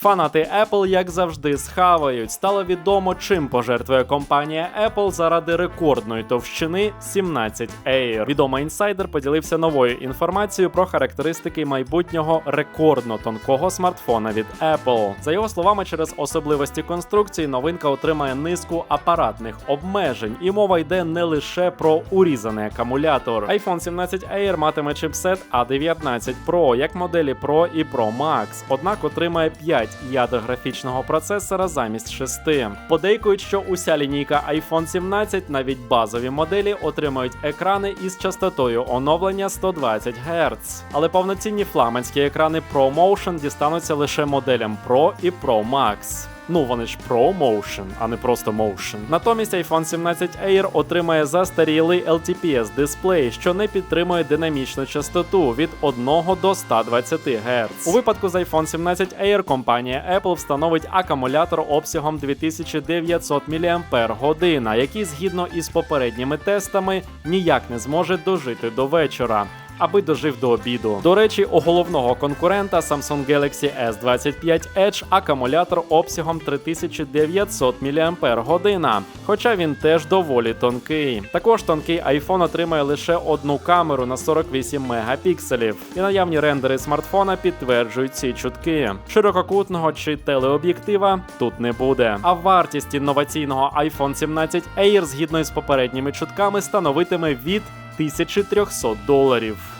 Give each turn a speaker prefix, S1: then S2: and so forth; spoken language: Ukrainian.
S1: Фанати Apple, як завжди, схавають. Стало відомо, чим пожертвує компанія Apple заради рекордної товщини 17 Air. Відомий інсайдер поділився новою інформацією про характеристики майбутнього рекордно тонкого смартфона від Apple. За його словами, через особливості конструкції новинка отримає низку апаратних обмежень, і мова йде не лише про урізаний акумулятор. iPhone 17 Air матиме чипсет A19 Pro, як моделі Pro і Pro Max, однак отримає 5 ядер графічного процесора замість 6. Подейкують, що уся лінійка iPhone 17, навіть базові моделі, отримають екрани із частотою оновлення 120 Гц. Але повноцінні фламандські екрани ProMotion дістануться лише моделям Pro і Pro Max. Ну, вони ж Pro Motion, а не просто Motion. Натомість iPhone 17 Air отримає застарілий LTPS дисплей, що не підтримує динамічну частоту від 1 до 120 Гц. У випадку з iPhone 17 Air компанія Apple встановить акумулятор обсягом 2900 мАч, який згідно із попередніми тестами ніяк не зможе дожити до вечора аби дожив до обіду. До речі, у головного конкурента Samsung Galaxy S25 Edge акумулятор обсягом 3900 мАч, хоча він теж доволі тонкий. Також тонкий iPhone отримає лише одну камеру на 48 мегапікселів, і наявні рендери смартфона підтверджують ці чутки. Ширококутного чи телеоб'єктива тут не буде. А вартість інноваційного iPhone 17 Air згідно із попередніми чутками становитиме від 1300 доларів.